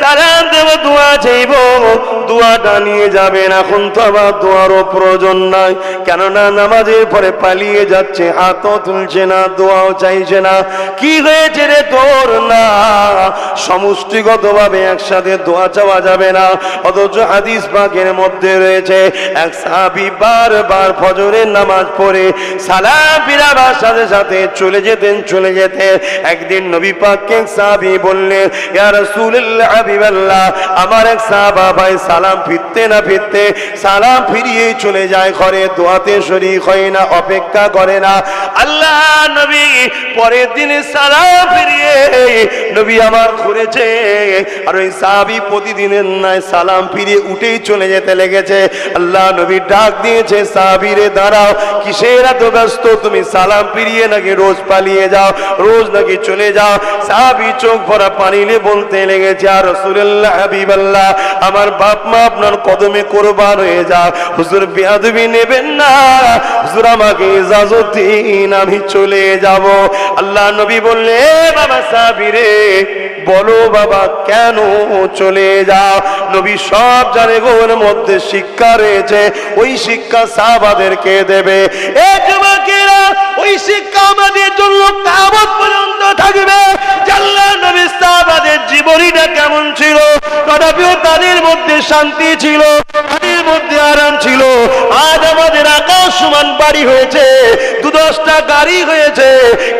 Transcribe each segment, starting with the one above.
সালাম দেব, দোয়া চাইব। দোয়াটা নিয়ে যাবেন এখন তো আবার দোয়ারও প্রয়োজন নাই। কেননা নামাজের পরে পালিয়ে যাচ্ছে, হাতও তুলছে না, দোয়াও চাইছে না। কি হয়েছে রে তোর না? সমষ্টিগতভাবে একসাথে দোয়া চাওয়া যাবে না। অথচ হাদিস পাকের মধ্যে রয়েছে, এক সাহাবি বারবার ফজরের নামাজ পড়ে সালাম ফিরাবার সাথে সাথে চলে যেতেন চলে যেতেন একদিন নবী পাককে সাহাবি বললেন, ইয়া রাসূলুল্লাহ হাবিবাল্লাহ, আমার এক সাহাবা ভাই সালাম ফিরতে না ফিরতে সালাম ফিরিয়ে চলে যায় ঘরে, দোয়াতে হয় না, অপেক্ষা করে না। আল্লাহ নবী, পরের দিনে সালাম ফিরিয়ে নবী আমার ঘুরেছে। আর ওই সাহাবি প্রতিদিনের নয় সালাম ফিরিয়ে উঠেই চলে যেতে লেগেছে। আল্লাহ নবী ডাক দিয়েছে সাহাবিরে দাঁড়াও, কিসের এত ব্যস্ত? তুমি সালাম ফিরিয়ে নাকি রোজ পালিয়ে যাও, রোজ নাকি চলে যাও? সাহাবি চোখ ভরা পানিলে বলতে লেগেছে, আর আমার বাপ মা আপনার কদমে কোরবান হয়ে যাও হুজুর বেয়াদবি নেবেন না। হুজুর, আমাকে ইজাজত দিন, আমি চলে যাব। আল্লাহ নবী বললে বাবা সাহাবিরে বলো বাবা, কেন চলে যাও? নবী সব জানে গো ওর মধ্যে শিক্ষা রয়েছে। ওই শিক্ষা সাহাবাদেরকে দেবে। এ যুবকেরা, ওই শিক্ষা আমাদের জন্য কামত পর্যন্ত থাকবে। জাল্লা নবী সাহাবাদের জীবনীটা কেমন ছিল? তথাপিও তাদের মধ্যে শান্তি ছিল, তাদের মধ্যে আরাম ছিল। আজ আমাদের আকাশ সমান বাড়ি হয়েছে দু দশটা গাড়ি হয়েছে,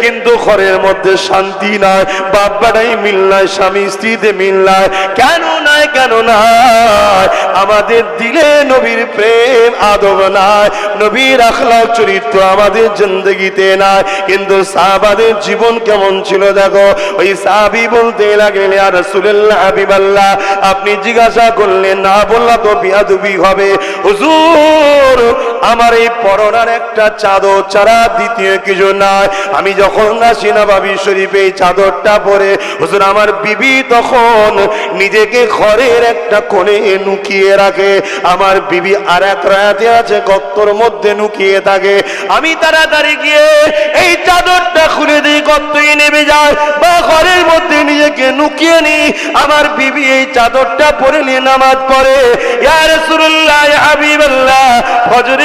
কিন্তু ঘরের মধ্যে শান্তি নাই বাপ্পাটাই মিল নাই, স্বামী স্ত্রীতে মিল নাই। কেন নাই কেন নাই? আমাদের দিলে নবীর প্রেম আদব নাই, নবীর আখলাক চরিত্র আমাদের জিন্দগিতে নাই, কিন্তু সাহাবাদের জীবন কেমন ছিল দেখো? ওই সাহাবি বলতে লাগলেন আর রাসূলুল্লাহ, হাবিবাল্লাহ, আপনি জিজ্ঞাসা করলেন, না বললা তো বিয়াদুবি হবে। হুজুর আমার এই পরনার একটা চাদর ছাড়া দ্বিতীয় কিছু নাই। আমি যখন আসি না বাবি শরীফে এই চাদরটা পরে, হুজুর আমার বিবি তখন নিজেকে ঘরের একটা কোণে লুকিয়ে রাখে। আমার বিবি আর এক রায়াতে আছে গত্তর মধ্যে লুকিয়ে থাকে। আমি তাড়াতাড়ি গিয়ে এই চাদরটা খুলে দিই গত্তই নেমে যায়। বা ঘরের মধ্যে নিজেকে লুকিয়ে নি আমার বিবি এই চাদরটা পরে নিয়ে নামাজ পড়ে। ইয়া রাসূলুল্লাহ, ইয়া হাবিবাল্লাহ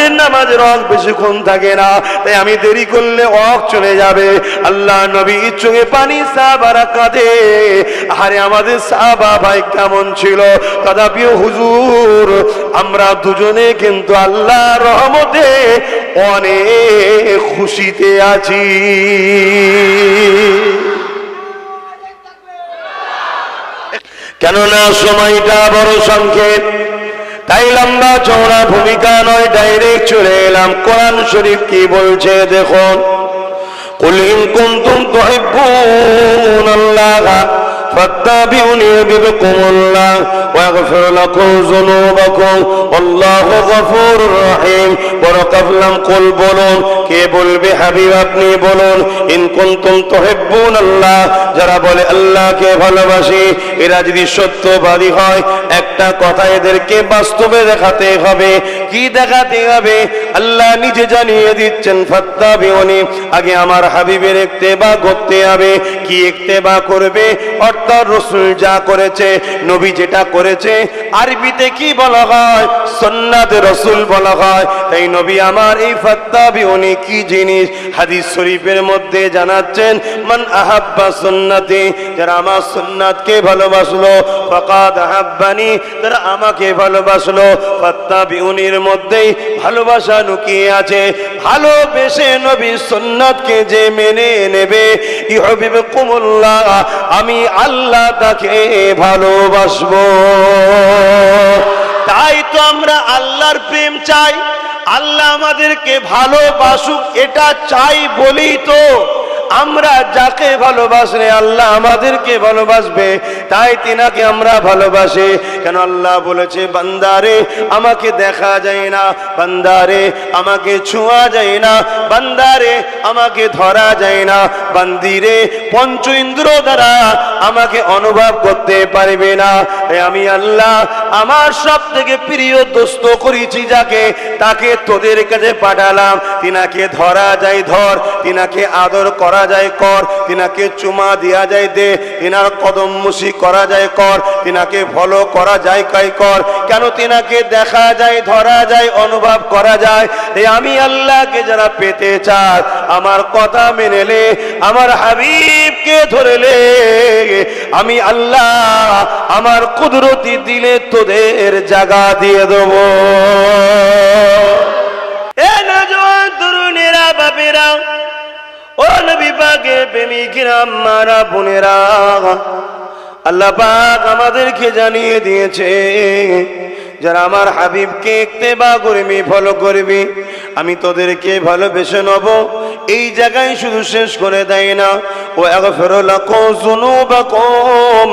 নামাজের বেশিক্ষণ থাকে না। তাই আমি দেরি করলে চলে যাবে। আল্লাহ নবী চোখে পানি আরে আমাদের ভাই কেমন ছিল? হুজুর, আমরা দুজনে কিন্তু আল্লাহ রহমতে অনেক খুশিতে আছি। কেননা সময়টা বড় সংক্ষেপ তাই লম্বা চৌড়া ভূমিকা নয় ডাইরেক্ট চলে এলাম কোরআন শরীফ কি বলছে দেখুন قل إن كنتم تحبون الله فاتبعوني يحببكم الله ويغفر لكم ذنوبكم والله غفور رحيم বরকাফলাম কুল বলুন কে বলবে হাবিব আপনি বলুন ইন কুনতুম তুহিব্বুন আল্লাহ যারা বলে আল্লাহকে ভালোবাসি এরা যদি সত্যবাদী হয় একটা কথা এদেরকে বাস্তবে দেখাতে হবে কি দেখাতে হবে আল্লাহ নিজে জানিয়ে দিচ্ছেন ফাত্তাবিউনি আগে আমার হাবিবের ইত্তেবা করতে হবে কি ইত্তেবা করবে অর্থাৎ রসুল যা করেছে, নবী যেটা করেছে, আরবিতে কি বলা হয়? সন্ন্যাত রসুল বলা হয়। তাই নবী আমার, এই ফাত্তাবিউনি কি জিনিস? হাদিস শরীফের মধ্যে জানাচ্ছেন, মান আহাব্বা সুন্নতি যারা আমার সুন্নাতকে ভালোবাসলো, ফাকাদ আহাব্বানি তারা আমাকে ভালোবাসলো ফাত্তাবিউনির মধ্যেই ভালোবাসা লুকিয়ে আছে ভালোবেসে নবী সুন্নাতকে যে মেনে নেবে ইহবিবকুমুল্লাহ আমি আল্লাহ তাকে ভালোবাসবো। তাই তো আমরা আল্লাহর প্রেম চাই। আল্লাহ আমাদেরকে ভালোবাসুক, এটা চাই বলেই তো। আমরা যাকে ভালোবাসলে আল্লাহ আমাদেরকে ভালোবাসবে, তাই তিনাকে আমরা ভালোবাসি। কেন আল্লাহ বলেছে, বান্দারে, আমাকে দেখা যায় না, বান্দারে, আমাকে ছোঁয়া যায় না, বান্দারে, আমাকে ধরা যায় না, বান্দিরে, পঞ্চ ইন্দ্র দ্বারা আমাকে অনুভব করতে পারবে না। আমি আল্লাহ, আমার সব থেকে প্রিয় দোস্ত করেছি যাকে, তাকে তোদের কাছে পাঠালাম। তিনাকে ধরা যায়, ধর, তিনাকে আদর করা যায় কর, তিনাকে চুমা দেয়া যায় দে, তিনার কদম মুসি করা যায় কর, তিনাকে ফলো করা যায় কাই কর। কেন তিনাকে দেখা যায়, ধরা যায়, অনুভব করা যায়? আমি আল্লাহকে যারা পেতে চায়, আমার কথা মেনেলে আমার হাবিবকে ধরে ধরেলে আমি আল্লাহ আমার কুদরতি দিলে তোদের জায়গা দিয়ে দেবো। ও নবী পাকের প্রেমিকেরা, মারা বোনেরা, আল্লাহ পাক আমাদেরকে জানিয়ে দিয়েছে, যারা আমার হাবিবকে বা করবি, ফলো করবি, আমি তোদেরকে ভালোবেসে নেব। এই জায়গায় শুধু শেষ করে দেয় না ও এক ফেরো জুনুবাকুম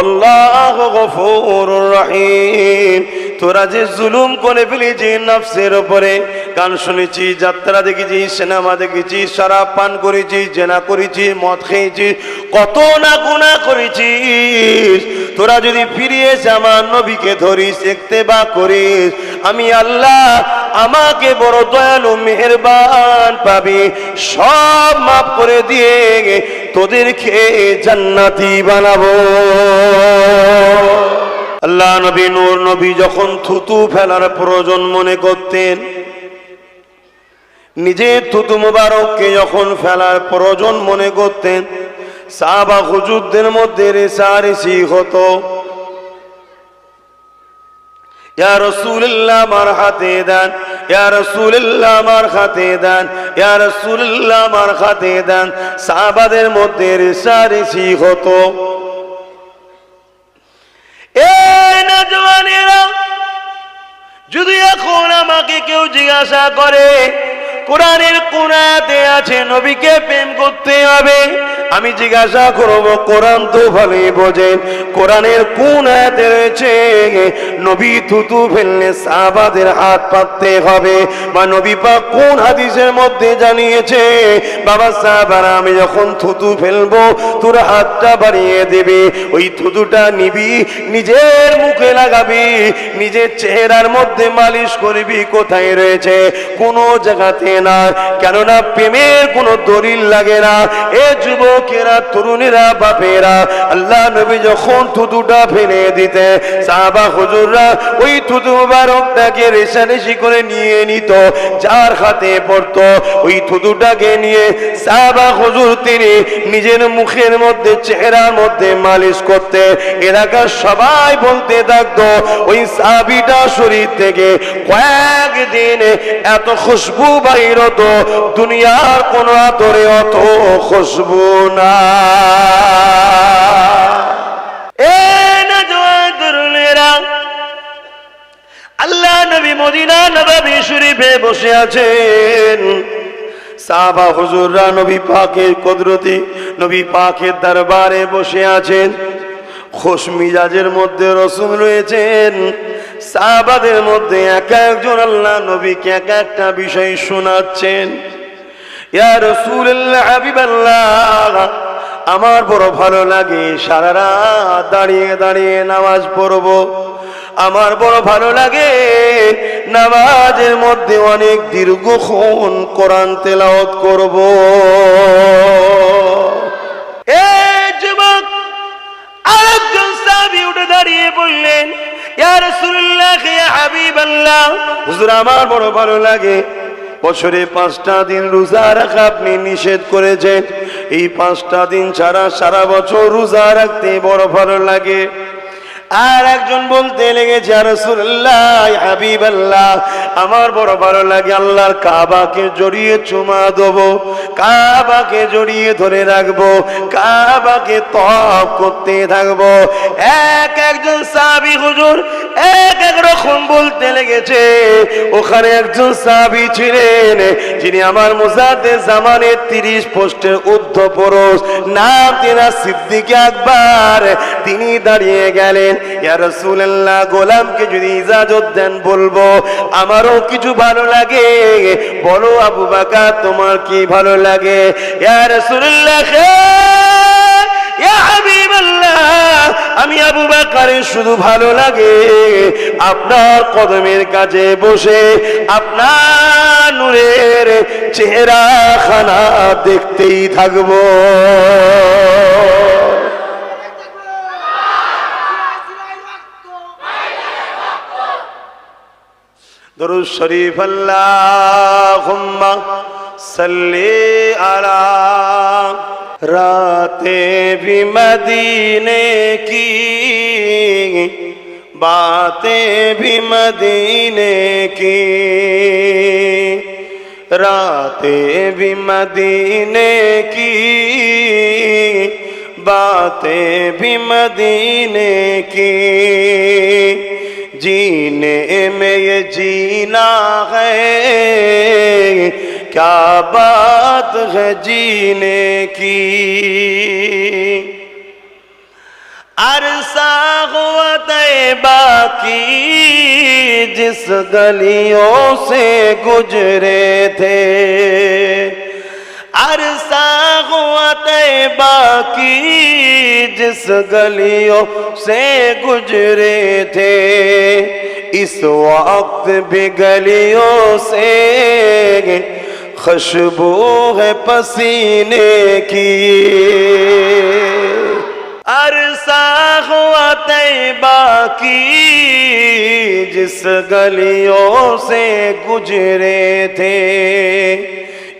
আল্লাহ গফুরুর রহিম। তোরা যে জুলুম করে ফেলেছি নফসের উপরে, গান শুনেছি, যাত্রা দেখেছি, সিনেমা দেখেছি শরাব পান করেছি, জেনা করেছি, মদ খেয়েছি, কত না গুণা করেছিস তোরা যদি ফিরিয়ে আমার নবীকে ধরিস দেখতে বা করিস, আমি আল্লাহ আমাকে বড় দয়ালু, মেহেরবান পাবি। সব মাফ করে দিয়ে তোদেরকে জান্নাতি বানাবো। আল্লাহ নবী, নূর নবী যখন থুতু ফেলার প্রয়োজন মনে করতেন নিজে থুতু মুবারককে যখন ফেলার প্রয়োজন মনে করতেন, সাহাবা হুজুরদের মধ্যে রেসারেসি হতো। ইয়া রাসূলুল্লাহ, আমার হাতে দেন। ইয়া রাসূলুল্লাহ, আমার হাতে দেন। ইয়া রাসূলুল্লাহ, আমার হাতে দেন। সাহাবাদের মধ্যে রেসারেসি হতো। এই নজওয়ানেরা, যদি এখন আমাকে কেউ জিজ্ঞাসা করে, কোরআনের কোরআতে আছে নবীকে প্রেম করতে হবে? আমি জিজ্ঞাসা করব, কোরআন তো ভালোই বোঝেন। কোরআনের কোন আয়াতে রয়েছে, নবী থুতু ফেললে সাহাবাদের হাত পাততে হবে। বা নবী পাক কোন হাদিসের মধ্যে জানিয়েছে, বাবা সাহাবারা, আমি যখন থুতু ফেলব, তোর হাতটা বাড়িয়ে দেবে। ওই থুতুটা নিবি, নিজের মুখে লাগাবি, নিজের চেহারার মধ্যে মালিশ করবি, কোথায় রয়েছে? কোনো জায়গাতে না। কেননা প্রেমের কোনো দলিল লাগে না। এ যুবকেরা তরুণেরা, বাপেরা, আল্লাহ নবী যখন থুতুটা ফেলে দিতে, সাহাবা হুজুররা ওই থুতু মুবারকটাকে রেশারেশি করে নিয়ে নিত, যার হাতে পড়তো ওই থুতুটাকে নিয়ে সাহাবা হুজুর তিনি নিজের মুখের মধ্যে, চেহারার মধ্যে মালিশ করতে, এলাকার সবাই বলতে থাকতো, ওই সাবিটা শরীর থেকে কয়েকদিন এত খুশবু বাইর হতো, দুনিয়ার কোন আতরে অত খুশবু আল্লাহ নবী বসে আছেন। নবী কদরতি, নবী দরবারে বসে আছেন। খোশ মিজাজের মধ্যে রসুল রয়েছেন। সাহাবাদের মধ্যে এক একজন আল্লাহ নবীকে এক একটা বিষয় শোনাচ্ছেন। আমার বড় ভালো লাগে, সারা রাত দাঁড়িয়ে দাঁড়িয়ে নামাজ পড়ব। আমার বড় ভালো লাগে, নামাজের মধ্যে অনেক দীর্ঘক্ষণ কোরআন তেলাওয়াত করব। উঠে দাঁড়িয়ে আমার বড় ভালো লাগে। বছরে পাঁচটা দিন রোজা রাখা আপনি নিষেধ করেছেন। এই পাঁচটা দিন ছাড়া সারা বছর রোজা রাখতে বড় ভালো লাগে। আর একজন বলতে লেগেছে রসুল্লাহ আমার বড় ভালো লাগে আল্লাহর কাবাকে জড়িয়ে চুমা দেবো, কাবাকে জড়িয়ে ধরে রাখব, কাবাকে তপ করতে থাকব। এক একজন সাবি হুজুর, এক এক রকম বলতে লেগেছে, ওখানে একজন সাবি ছিলেন, যিনি আমার মুজাতে জামানের তিরিশ পোস্টের ঊর্ধ্ব পুরুষ নাম তেনা সিদ্দিক আকবর তিনি দাঁড়িয়ে গেলেন, ইয়া রাসূলুল্লাহ, গোলামকে যদি ইজাজত দেন বলব, আমারও কিছু ভালো লাগে। বলো, আবু বাকা তোমার কি ভালো লাগে? ইয়া ইয়া হাবিবাল্লাহ, আমি আবু বাকারের শুধু ভালো লাগে। আপনার কদমের কাছে বসে আপনার নূরের চেহারা খানা দেখতেই থাকব। দরুদ শরীফ আল্লাহুম্মা সাল্লি আলা রাতে भी मदीने की बातें भी मदीने की रातें भी मदीने की बातें भी मदीने की جینے میں یہ جینا ہے۔ کیا بات ہے جینے کی؟ عرصہ ہوا باقی جس گلیوں سے گزرے تھے۔ अरसा हुआ तैबा की जिस गलियों से गुजरे थे इस वक्त भी गलियों से खुशबू है पसीने की अरसा हुआ तैबा की जिस गलियों से गुजरे थे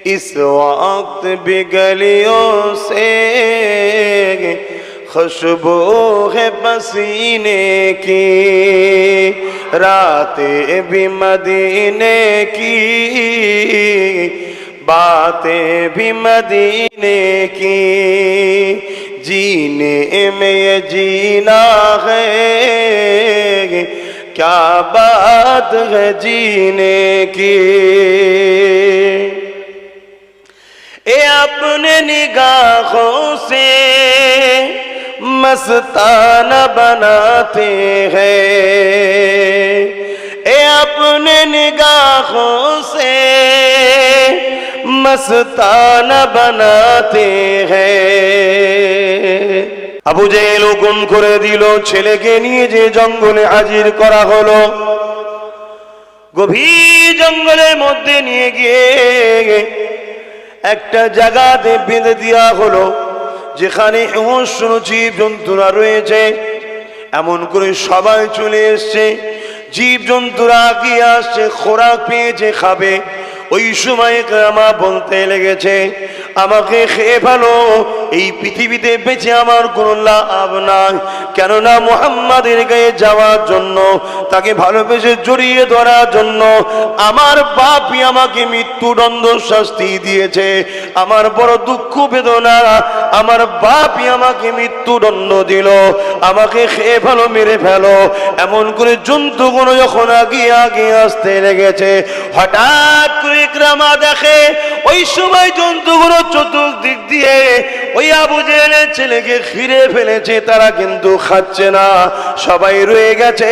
اس وقت بگلیوں سے خوشبو ہے پسینے کی راتیں بھی مدینے کی باتیں بھی مدینے کی جینے میں یہ جینا ہے کیا بات ہے جینے کی اپنے نگاہوں سے مستانہ بناتے ہیں اے اپنے نگاہوں سے مستانہ بناتے ہیں আবু জেহেল হুকুম করে দিল ছেলেকে নিয়ে যে জঙ্গলে হাজির করা হলো গভীর জঙ্গলের মধ্যে নিয়ে গিয়ে একটা জায়গাতে বেঁধে দেওয়া হলো, যেখানে হিংস্র জীব জন্তুরা রয়েছে, এমন করে সবাই চলে এসছে। জীব জন্তুরা আগিয়ে আসছে, খোরাক পেয়েছে, খাবে। ওই সময় আমা বলতে লেগেছে, আমাকে খেয়ে ভালো এই পৃথিবীতে বেঁচে আমার কোনো লাভ নাই। কেননা মোহাম্মদের গায়ে যাওয়ার জন্য, তাকে ভালোবেসে জড়িয়ে ধরার জন্য, আমার বাপই আমাকে মৃত্যুদণ্ড শাস্তি দিয়েছে। আমার বড় দুঃখ বেদনা, আমার বাপই আমাকে মৃত্যুদণ্ড দিল, আমাকে খেয়ে ফেলো, মেরে ফেলো। এমন করে জন্তুগুলো যখন আগে আগে আসতে লেগেছে, হঠাৎ করে ইকরামা দেখে, ওই সময় জন্তুগুলো চতুর্দিক দিয়ে ওই আবু জেলের ছেলেকে ঘিরে ফেলেছে, তারা কিন্তু খাচ্ছে না, সবাই রয়ে গেছে।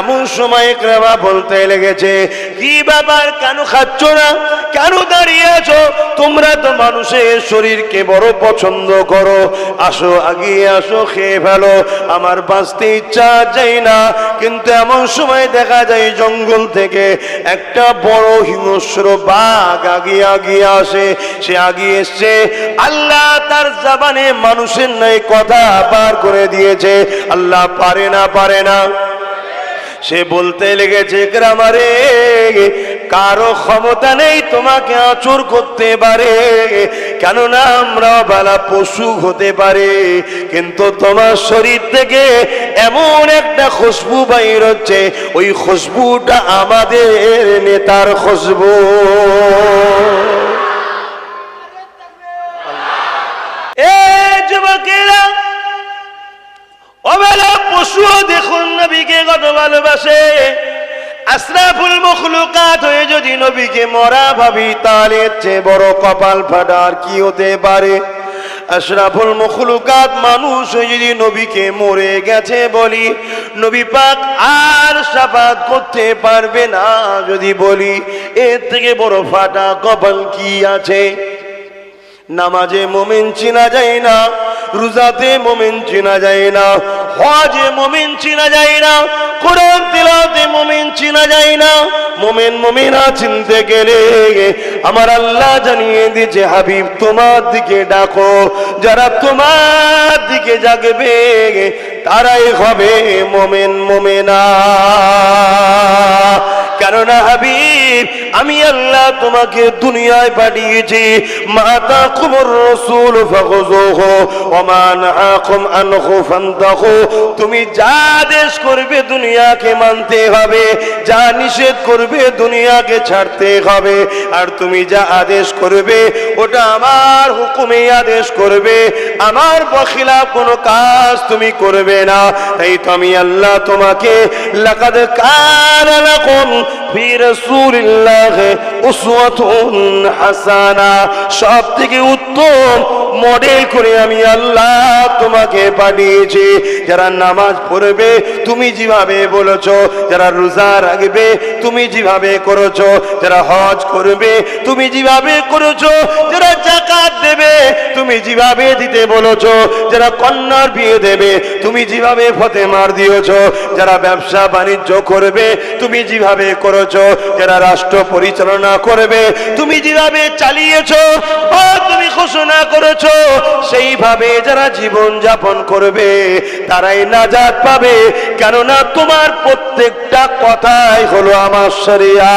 এমন সময় ইকরামা বলতে লেগেছে, কি ব্যাপার, কেন খাচ্ছ? না? কেন দাঁড়িয়ে আছো তোমরা তো মানুষের শরীরকে বড় পছন্দ করো। আসো, আগিয়ে আসো, খেয়ে ফেলো। আমার বাঁচতে ইচ্ছা যায় না। কিন্তু এমন সময় দেখা যায় জঙ্গল থেকে একটা বড় হিংস্র বাঘ আগিয়ে আগিয়ে আসে। সে আগিয়ে এসছে। আল্লাহ তার জাবানে মানুষের নাই কথা পার করে দিয়েছে। আল্লাহ পারে না পারে না। সে বলতে লেগেছে, গ্রামারে কারও ক্ষমতা নেই তোমাকে আচর করতে পারে। কেননা আমরা বেলা পশু হতে পারে। কিন্তু তোমার শরীর থেকে এমন একটা খুশবু বাইর হচ্ছে, ওই খুশবুটা আমাদের নেতার খুশবু। পশুও দেখুন নবীকে কত ভালোবাসে। আশরাফুল মখলুকাত হয়ে যদি নবীকে মরা ভাবি, তাহলে চেয়ে বড় কপাল ফাটা আর কি হতে পারে? আশরাফুল মখলুকাত মানুষ যদি নবীকে মরে গেছে বলি, নবী পাক আর সাফাত করতে পারবে না যদি বলি, এর থেকে বড় ফাটা কপাল কি আছে? নামাজে মোমেন চিনা যায় না। রোজাতে মোমেন চিনা যায় না, হজে মোমেন চিনা যায় না, কোরআন তেলাতে মোমেন চিনা যায় না, মোমেন মোমেনা চিনতে গেলে আমার আল্লাহ জানিয়ে দিয়েছে, হাবিব তোমার দিকে ডাকো, যারা তোমার দিকে জাগবে, তারাই হবে মোমেন মোমেনা। কেননা হাবিব আমি আল্লাহ তোমাকে দুনিয়ায় পাঠিয়েছি। মাতা কুমর রসুল তুমি যা আদেশ করবে দুনিয়াকে মানতে হবে, যা নিষেধ করবে দুনিয়াকে ছাড়তে হবে। আর তুমি যা আদেশ করবে, ওটা আমার হুকুমে আদেশ করবে। আমার বখিলা কোনো কাজ তুমি করবে না। তাই তো আমি আল্লাহ তোমাকে, লাকাদ কানা ফি উসওয়াতুন সব থেকে উত্তম মডেল করে আমি আল্লাহ তোমাকে পাঠিয়েছি। যারা নামাজ পড়বে, তুমি যেভাবে বলেছ, যারা রোজা রাখবে, তুমি যেভাবে করেছ, যারা হজ করবে, তুমি যেভাবে করেছ, যারা জাকাত দেবে, তুমি যেভাবে দিতে বলেছ, যারা কন্যার বিয়ে দেবে, তুমি যেভাবে ফতেমার দিয়েছ, যারা ব্যবসা বাণিজ্য করবে, তুমি যেভাবে করেছ, যারা রাষ্ট্র পরিচালনা করবে। তুমি যেভাবে চালিয়েছো তুমি ঘোষণা করেছ, সেইভাবে যারা জীবন যাপন করবে, তারাই নাজাত পাবে। কেননা তোমার প্রত্যেকটা কথাই হলো আমার শরিয়া।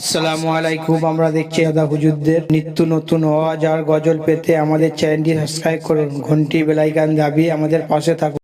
আসসালামু আলাইকুম, আমরা দেখছি আদা হুজুরদের নিত্য নতুন আওয়াজ আর গজল পেতে আমাদের চ্যানেলটি সাবস্ক্রাইব করুন। ঘন্টি বেলাইকান দাবি আমাদের পাশে থাকুন।